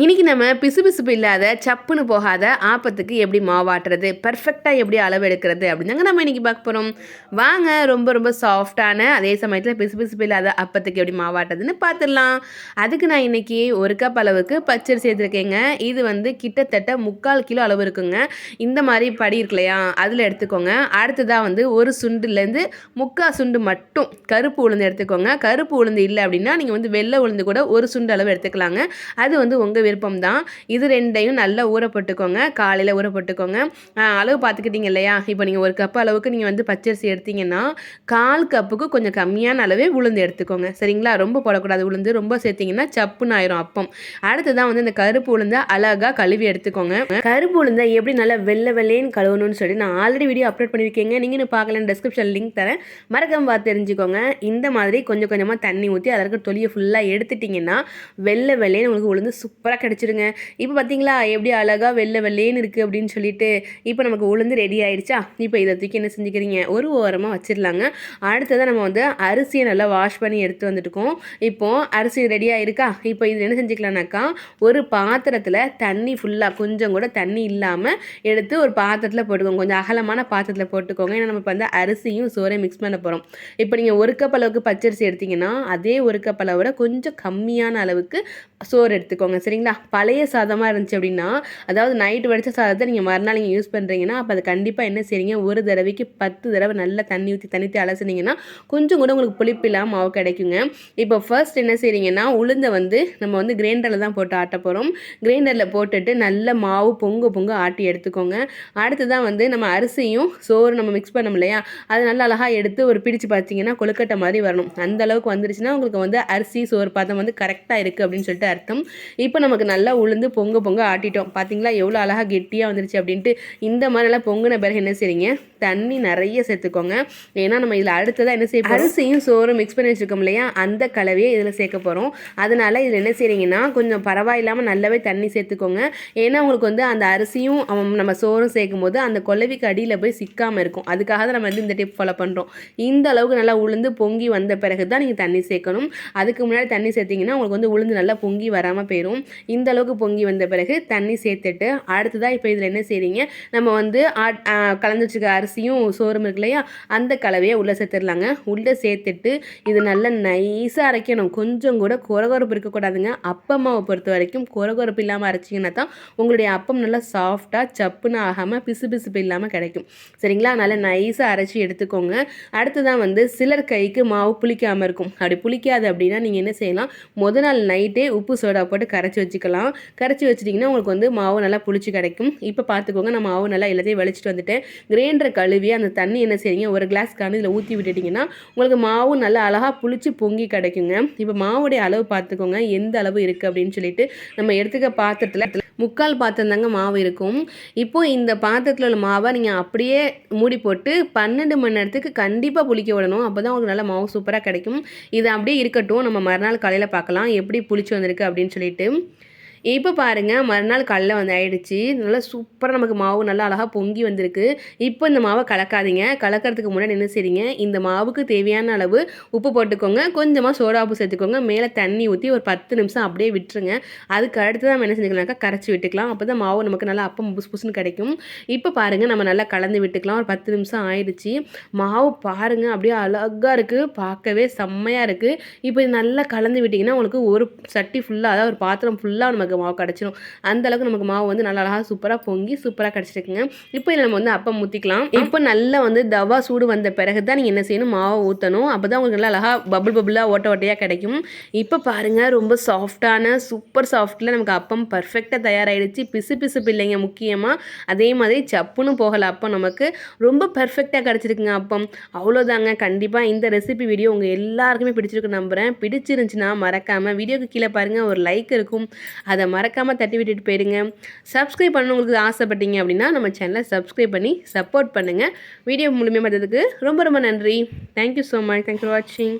இன்னைக்கு நம்ம பிசுபிசுப்பு இல்லாத சப்புன்னு போகாத ஆப்பத்துக்கு எப்படி மாவாட்டுறது பர்ஃபெக்டாக எப்படி அளவு எடுக்கிறது? அப்படிதாங்க நம்ம இன்னைக்கு பார்க்க போகிறோம் வாங்க ரொம்ப ரொம்ப சாஃப்டான அதே சமயத்தில் பிசுபிசுப்பு இல்லாத அப்பத்துக்கு எப்படி மாவாட்டுறதுன்னு பார்த்துடலாம். அதுக்கு நான் இன்னைக்கு ஒரு கப் அளவுக்கு பச்சரிசி எடுத்துருக்கேங்க. இது வந்து கிட்டத்தட்ட முக்கால் கிலோ அளவு இருக்குங்க. இந்த மாதிரி படி இருக்கு இல்லையா? அதில் எடுத்துக்கோங்க. அடுத்ததாக வந்து ஒரு சுண்டுலேருந்து முக்கால் சுண்டு மட்டும் கருப்பு உளுந்து எடுத்துக்கோங்க. கருப்பு உளுந்து இல்லை அப்படின்னா நீங்கள் வந்து வெள்ளை உளுந்து கூட ஒரு சுண்டு அளவு எடுத்துக்கலாங்க. அது வந்து உங்கள் விருப்பம் தான் இது ரெண்டையும் நல்லா ஊற போட்டுக்கோங்க காலையில் ஊற போட்டுக்கோங்க அளவு பார்த்துக்கிட்டீங்க இல்லையா? இப்போ நீங்கள் ஒரு கப் அளவுக்கு நீங்கள் வந்து பச்சரிசி எடுத்தீங்கன்னா கால் கப்புக்கு கொஞ்சம் கம்மியான அளவே உளுந்து எடுத்துக்கோங்க. சரிங்களா? ரொம்ப போடக்கூடாது உளுந்து. ரொம்ப சேர்த்திங்கன்னா சப்புன்னு ஆயிரும் அப்பம். அடுத்ததான் வந்து இந்த கருப்பு உளுந்தை அழகாக கழுவி எடுத்துக்கோங்க. கருப்பு உளுந்தை எப்படி நல்லா வெள்ளை வெள்ளைன்னு கழுவணும்னு சொல்லி நான் ஆல்ரெடி வீடியோ அப்லோட் பண்ணியிருக்கேங்க. நீங்கள் இன்னும் பார்க்கலன்னு டிஸ்கிரிப்ஷன் லிங்க் தரேன். மறக்காம பார்த்து தெரிஞ்சுக்கோங்க. இந்த மாதிரி கொஞ்சம் கொஞ்சமாக தண்ணி ஊற்றி அதற்கு தொலியை ஃபுல்லாக எடுத்துட்டிங்கன்னா வெள்ளை வெள்ளைன்னு உங்களுக்கு உளுந்து சூப்பராக கிடச்சிருங்க. இப்போ பார்த்தீங்களா எப்படி அழகாக வெள்ளை வெள்ளேன்னு இருக்குது அப்படின்னு சொல்லிட்டு இப்போ நமக்கு உளுந்து ரெடி ஆயிடுச்சா? இப்போ இதை தூக்கி என்ன செஞ்சுக்கிறீங்க? ஒரு ஓரமாக வச்சிடலாங்க. அடுத்ததாக நம்ம வந்து அரிசியை நல்லா வாஷ் பண்ணி எடுத்து வந்துட்டுக்கோம் இப்போ அரிசி ரெடியாக இருக்கா இப்போ இது என்ன செஞ்சுக்கலாம்னாக்கா ஒரு பாத்திரத்தில் தண்ணி ஃபுல்லாக கொஞ்சம் கூட தண்ணி இல்லாமல் எடுத்து ஒரு பாத்திரத்தில் போட்டுக்கோங்க. கொஞ்சம் அகலமான பாத்திரத்தில் போட்டுக்கோங்க. ஏன்னா நம்ம இப்போ வந்து அரிசியும் சோறையும் மிக்ஸ் பண்ண போகிறோம் இப்போ நீங்கள் ஒரு கப் அளவுக்கு பச்சரிசி எடுத்தீங்கன்னா அதே ஒரு கப் அளவோட கொஞ்சம் கம்மியான அளவுக்கு சோறு எடுத்துக்கோங்க. சரிங்களா? பழைய சாதமாக இருந்துச்சு அப்படின்னா அதாவது நைட்டு வடித்த சாதத்தை நீங்கள் மறுநாள் நீங்கள் யூஸ் பண்ணுறீங்கன்னா அப்போ அது கண்டிப்பாக என்ன செய்றீங்க? ஒரு தடவைக்கு பத்து தடவை நல்லா தண்ணி ஊற்றி தண்ணி ஊற்றி அலசுனீங்கன்னா கொஞ்சம் கூட உங்களுக்கு புளிப்பு இல்லாமல் மாவு கிடைக்குங்க. இப்போ ஃபர்ஸ்ட் என்ன செய்றீங்கன்னா உளுந்தை வந்து நம்ம வந்து கிரைண்டரில் தான் போட்டு ஆட்ட போகிறோம் கிரைண்டரில் போட்டுட்டு நல்ல மாவு பொங்க பொங்க ஆட்டி எடுத்துக்கோங்க. அடுத்ததான் வந்து நம்ம அரிசியும் சோறு நம்ம மிக்ஸ் பண்ணோம் இல்லையா? அது நல்லா அழகாக எடுத்து ஒரு பிடிச்சு பார்த்தீங்கன்னா கொழுக்கட்டை மாதிரி வரணும். அந்த அளவுக்கு வந்துருச்சுன்னா உங்களுக்கு வந்து அரிசி சோறு பாதம் வந்து கரெக்டாக இருக்குது அப்படின்னு சொல்லிட்டு அர்த்தம். இப்போ நம்ம நமக்கு நல்லா உளுந்து பொங்க பொங்க ஆட்டிட்டோம். பார்த்தீங்களா எவ்வளோ அழகாக கெட்டியாக வந்துருச்சு அப்படின்ட்டு இந்த மாதிரிலாம் பொங்குன பிறகு என்ன செய்றீங்க? தண்ணி நிறைய சேர்த்துக்கோங்க. ஏன்னா நம்ம இதில் அடுத்ததாக என்ன செய்ய அரிசியும் சோறும் மிக்ஸ் பண்ணி வச்சுருக்கோம் இல்லையா? அந்த கலவையை இதில் சேர்க்க போகிறோம் அதனால இதில் என்ன செய்கிறீங்கன்னா கொஞ்சம் பரவாயில்லாமல் நல்லாவே தண்ணி சேர்த்துக்கோங்க. ஏன்னா உங்களுக்கு வந்து அந்த அரிசியும் நம்ம சோறும் சேர்க்கும் போது அந்த கொலவிக்கு அடியில் போய் சிக்காமல் இருக்கும். அதுக்காக தான் நம்ம வந்து இந்த டிப் ஃபாலோ பண்ணுறோம் இந்த அளவுக்கு நல்லா உளுந்து பொங்கி வந்த பிறகு தான் நீங்கள் தண்ணி சேர்க்கணும். அதுக்கு முன்னாடி தண்ணி சேர்த்திங்கன்னா உங்களுக்கு வந்து உளுந்து நல்லா பொங்கி வராமல் போயிடும் இந்த அளவுக்கு பொங்கி வந்த பிறகு தண்ணி சேர்த்துட்டு அடுத்ததாக இப்போ இதில் என்ன செய்கிறீங்க நம்ம வந்து ஆட்- ஆ, கலந்து வச்சுக்க அரிசியும் சோறும் இருக்கு இல்லையா? அந்த கலவையை உள்ளே சேர்த்துடலாங்க. உள்ளே சேர்த்துட்டு இது நல்லா நைஸாக அரைக்கணும். கொஞ்சம் கூட குறகுறப்பு இருக்கக்கூடாதுங்க அப்பமாவை பொறுத்த வரைக்கும் குறகுறப்பு இல்லாமல் அரைச்சிங்கன்னா தான் உங்களுடைய அப்பம் நல்லா சாஃப்டாக சப்புன்னு ஆகாமல் பிசு பிசுப்பு இல்லாமல் கிடைக்கும். சரிங்களா? நல்லா நைஸாக அரைச்சி எடுத்துக்கோங்க. அடுத்ததான் வந்து சிலர் கைக்கு மாவு புளிக்காமல் இருக்கும். அப்படி புளிக்காது அப்படின்னா நீங்கள் என்ன செய்யலாம்? முத நாள் நைட்டே உப்பு சோடா போட்டு கரைச்சி வச்சுக்கலாம். கரைச்சி வச்சிட்டிங்கன்னா உங்களுக்கு வந்து மாவு நல்லா புளிச்சு கிடைக்கும். இப்போ பார்த்துக்கோங்க நான் மாவு நல்லா எல்லாத்தையும் வலிச்சிட்டு வந்துட்டேன். கிரைண்டர் கழுவி அந்த தண்ணி என்ன செய்யுங்க ஒரு கிளாஸ் கணு இதில் ஊற்றி விட்டுட்டிங்கன்னா உங்களுக்கு மாவு நல்லா அழகாக புளிச்சு பொங்கி கிடைக்குங்க. இப்போ மாவுடைய அளவு பார்த்துக்கோங்க எந்த அளவு இருக்குது அப்படின்னு சொல்லிட்டு நம்ம எடுத்துக்க பாத்திரத்தில் முக்கால் பாத்திரம் தாங்க மாவு இருக்கும். இப்போ இந்த பாத்திரத்தில் உள்ள மாவை நீங்கள் அப்படியே மூடி போட்டு பன்னெண்டு மணி நேரத்துக்கு கண்டிப்பாக புளிக்க விடணும். அப்போ தான் உங்களுக்கு நல்லா மாவு சூப்பராக கிடைக்கும். இது அப்படியே இருக்கட்டும். நம்ம மறுநாள் காலையில் பார்க்கலாம் எப்படி புளிச்சு வந்திருக்கு அப்படின்னு சொல்லிட்டு. இப்போ பாருங்கள் மறுநாள் காலைல வந்து ஆயிடுச்சு. நல்லா சூப்பராக நமக்கு மாவு நல்லா அழகாக பொங்கி வந்திருக்கு. இப்போ இந்த மாவை கலக்காதீங்க. கலக்கிறதுக்கு முன்னாடி என்ன செய்றீங்க? இந்த மாவுக்கு தேவையான அளவு உப்பு போட்டுக்கோங்க. கொஞ்சமாக சோடா உப்பு சேர்த்துக்கோங்க. மேலே தண்ணி ஊற்றி ஒரு பத்து நிமிஷம் அப்படியே விட்டுருங்க. அதுக்கு அடுத்து நம்ம என்ன செஞ்சுக்கலாம்க்கா கரைச்சி விட்டுக்கலாம். அப்போ தான் மாவு நமக்கு நல்லா அப்பம் புஸ் புஸ்னு கிடைக்கும். இப்போ பாருங்கள் நம்ம நல்லா கலந்து விட்டுக்கலாம். ஒரு பத்து நிமிஷம் ஆயிடுச்சு. மாவு பாருங்கள் அப்படியே அழகாக இருக்குது பார்க்கவே செம்மையாக இருக்குது இப்போ நல்லா கலந்து விட்டிங்கன்னா உங்களுக்கு ஒரு சட்டி ஃபுல்லாக அதாவது ஒரு பாத்திரம் ஃபுல்லாக நமக்கு மாவு கிடச்சிரும். அந்த அளவுக்கு நமக்கு மாவு வந்து நல்லா அழகாக சூப்பராக பொங்கி சூப்பராக கிடச்சிருக்குங்க. இப்போ இதில் நம்ம வந்து அப்பம் ஊற்றிக்கலாம் இப்போ நல்லா வந்து தவா சூடு வந்த பிறகு தான் நீங்கள் என்ன செய்யணும்? மாவை ஊற்றணும் அப்போ தான் உங்களுக்கு நல்லா அழகாக பபுள் பபுளாக ஓட்ட ஓட்டையாக கிடைக்கும். இப்போ பாருங்கள் ரொம்ப சாஃப்டான சூப்பர் சாஃப்ட்டில் நமக்கு அப்பம் பர்ஃபெக்டாக தயாராகிடுச்சு பிசு பிசுப்பு இல்லைங்க முக்கியமாக அதே மாதிரி சப்புன்னு போகலை அப்பம் நமக்கு. ரொம்ப பர்ஃபெக்டாக கிடச்சிருக்குங்க அப்பம். அவ்வளோதாங்க கண்டிப்பாக இந்த ரெசிபி வீடியோ உங்கள் எல்லாருக்குமே பிடிச்சிருக்கு நம்புகிறேன் பிடிச்சிருந்துச்சுன்னா மறக்காமல் வீடியோக்கு கீழே பாருங்கள் ஒரு லைக் இருக்கும். அதை மறக்காமல் தட்டி விட்டுட்டு போயிடுங்க சப்ஸ்கிரைப் பண்ண உங்களுக்கு ஆசைப்பட்டீங்க அப்படின்னா நம்ம சேனலை சப்ஸ்கிரைப் பண்ணி சப்போர்ட் பண்ணுங்கள் வீடியோ முழுமையாக பார்த்ததுக்கு ரொம்ப ரொம்ப நன்றி. Thank you so much thank for வாட்சிங்